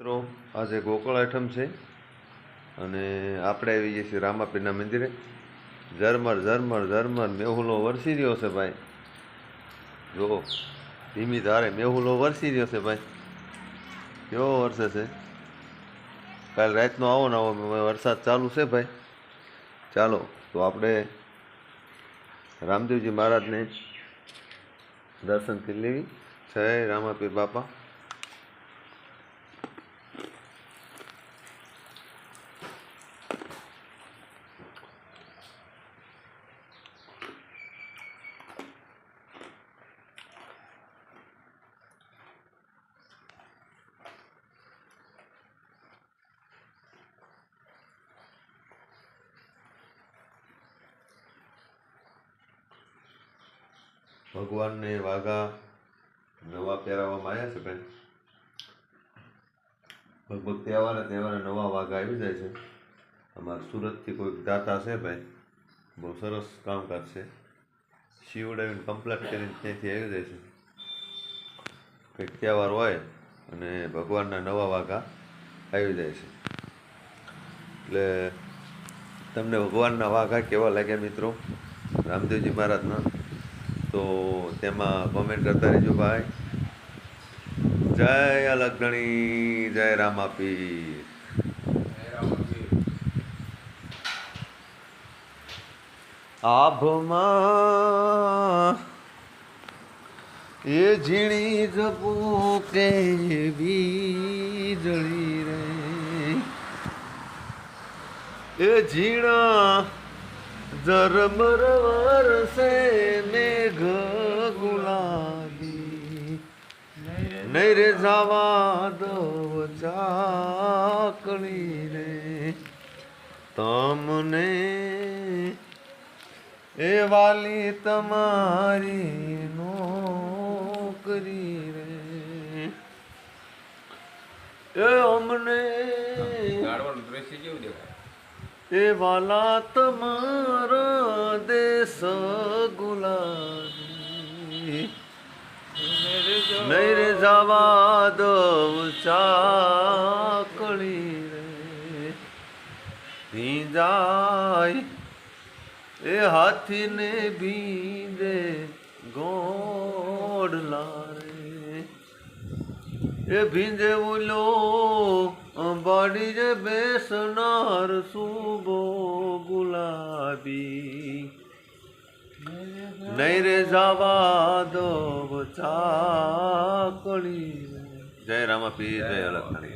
મિત્રો, આજે ગોકળ આઠમ છે અને આપણે આવી જઈએ છીએ રામાપીરના મંદિરે. ઝરમર ઝરમર ઝરમર, મેહુલો વરસી રહ્યો છે ભાઈ. જો, ધીમી ધારે મેહુલો વરસી રહ્યો છે ભાઈ. કેવો વરસે છે? કાલ રાતનો આવો ને આવો વરસાદ ચાલુ છે ભાઈ. ચાલો, તો આપણે રામદેવજી મહારાજને દર્શન કરી લેવી. જય રામાપીર બાપા. ભગવાનને વાઘા નવા પહેરાવવામાં આવ્યા છે ભાઈ લગભગ તહેવારે તહેવારે નવા વાઘા આવી જાય છે. અમારા સુરતથી કોઈક દાતા છે, ભાઈ. બહુ સરસ કામકાજ છે. શિવડાવીને કમ્પ્લેટ કરીને ત્યાંથી આવી જાય છે. કંઈક તહેવાર હોય અને ભગવાનના નવા વાઘા આવી જાય છે. એટલે તમને ભગવાનના વાઘા કેવા લાગ્યા મિત્રો? રામદેવજી મહારાજના? તો તેમાં કોમેન્ટ કરતા રહેજો ભાઈ. જય અલગણી જય રામાપીર. આભમાં એ ઝીણી જપો કે વીજળી રે. એ ઝીણા ઝરમર વરસે મેઘ ગુલાબી નહીં રે જવા દવ ચાકણી રે તમને એ વાલી તમારી નોકરી રે એ અમને એ વાલા તમારા દેશ ગુલાબી નહીં રે જવા દો ચાકળી રે. ભીંજાય એ હાથીને ભીંજે ગોડલા રે. એ ભીંજે ઉલો અંબાડી જે બેસનાર સુબો ગુલાબી નહીં રે જવા દો ચાકડી જય રામાપીર જય અલગ